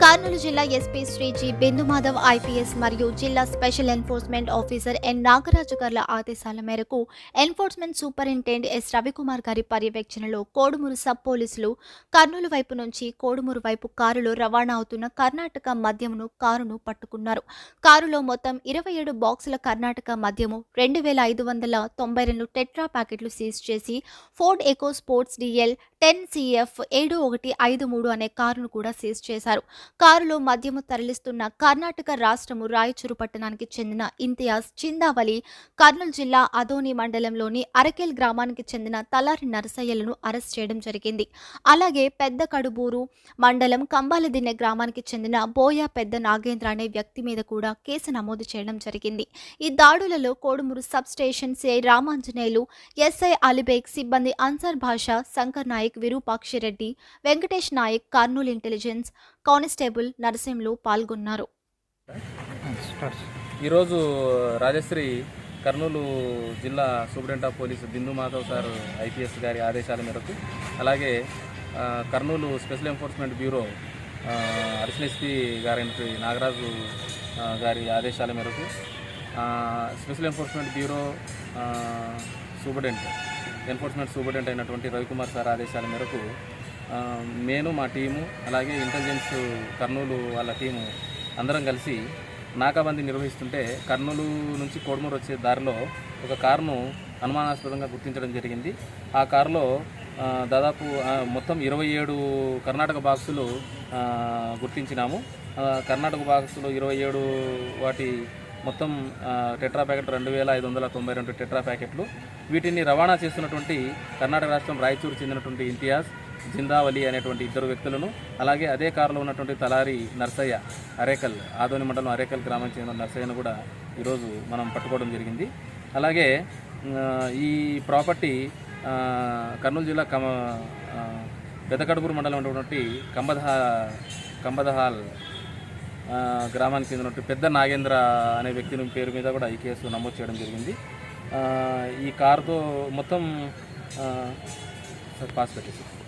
కర్నూలు జిల్లా SP Shri G Bindumadhav IPS మరియు జిల్లా special enforcement officer N Nagaraju గార్ల ఆదేశాల మేరకు ఎన్ఫోర్స్మెంట్ సూపరింటెండెంట్ ఎస్ రవికుమార్ గారి పర్యవేక్షణలో కోడుమూరు సబ్ పోలీసులు కర్నూలు వైపు నుంచి కోడుమూరు వైపు కారులో రవాణా అవుతున్న కర్ణాటక మద్యమును కారును పట్టుకున్నారు. కారులో మొత్తం ఇరవై ఏడు బాక్సుల కర్ణాటక మద్యము రెండు వేల ఐదు వందల తొంభై రెండు టెట్రా ప్యాకెట్లు సీజ్ చేసి Ford eco sports DL ten CF ఏడు ఒకటి ఐదు మూడు అనే కారును కూడా సీజ్ చేశారు. కారులో మద్యము తరలిస్తున్న కర్ణాటక రాష్ట్రము రాయచూరు పట్టణానికి చెందిన ఇంతియాజ్ చిందావలి కర్నూలు జిల్లా అదోని మండలంలోని అరకేల్ గ్రామానికి చెందిన తలారి నరసయ్యలను అరెస్ట్ చేయడం జరిగింది. అలాగే పెద్ద కడుబూరు మండలం కంబాలదిన్నె గ్రామానికి చెందిన బోయా పెద్ద నాగేంద్ర అనే వ్యక్తి మీద కూడా కేసు నమోదు చేయడం జరిగింది. ఈ దాడులలో Kodumuru sub station CI Ramanjaneyulu SI Alibeg సిబ్బంది అన్సార్ భాష శంకర్ నాయక్ విరూపాక్షిరెడ్డి వెంకటేష్ నాయక్ కర్నూలు ఇంటెలిజెన్స్ కానిస్టేబుల్ నరసింహులు పాల్గొన్నారు. ఈరోజు రాజశ్రీ కర్నూలు జిల్లా superintendent of police Bindu Madhav sir IPS గారి ఆదేశాల మేరకు అలాగే కర్నూలు స్పెషల్ ఎన్ఫోర్స్మెంట్ బ్యూరో ఆ, అడిషనల్ ఎస్పీ గారి నాగరాజు గారి ఆదేశాల మేరకు స్పెషల్ ఎన్ఫోర్స్మెంట్ బ్యూరో ఆ, సూపరింటెండెంట్ ఎన్ఫోర్స్మెంట్ సూపరింటెండెంట్ అయినటువంటి రవికుమార్ సార్ ఆదేశాల మేరకు నేను మా టీము అలాగే ఇంటెలిజెన్స్ కర్నూలు వాళ్ళ టీము అందరం కలిసి నాకాబందీ నిర్వహిస్తుంటే కర్నూలు నుంచి కోడమూరు వచ్చే దారిలో ఒక కారును అనుమానాస్పదంగా గుర్తించడం జరిగింది. ఆ కారులో దాదాపు మొత్తం ఇరవై ఏడు కర్ణాటక బాక్సులు గుర్తించినాము. కర్ణాటక బాక్సులు ఇరవై ఏడు వాటి మొత్తం టెట్రా ప్యాకెట్ రెండు వేల ఐదు వందల తొంభై రెండు టెట్రా ప్యాకెట్లు. వీటిని రవాణా చేస్తున్నటువంటి కర్ణాటక రాష్ట్రం రాయచూరు చెందినటువంటి ఇంతియాజ్ జిందావలి అనేటువంటి ఇద్దరు వ్యక్తులను అలాగే అదే కారులో ఉన్నటువంటి తలారి నర్సయ్య అరేకల్ ఆదోని మండలం అరేకల్ గ్రామం చెందిన నర్సయ్యను కూడా ఈరోజు మనం పట్టుకోవడం జరిగింది. అలాగే ఈ ప్రాపర్టీ కర్నూలు జిల్లా కమ ఆ, మండలం ఉన్నటువంటి కంబదహా కంబదహాల్ గ్రామానికి చెందినటువంటి పెద్ద నాగేంద్ర అనే వ్యక్తి పేరు మీద కూడా ఈ కేసు నమోదు చేయడం జరిగింది. ఆ, ఈ కారుతో మొత్తం పాస్ పెట్టేసి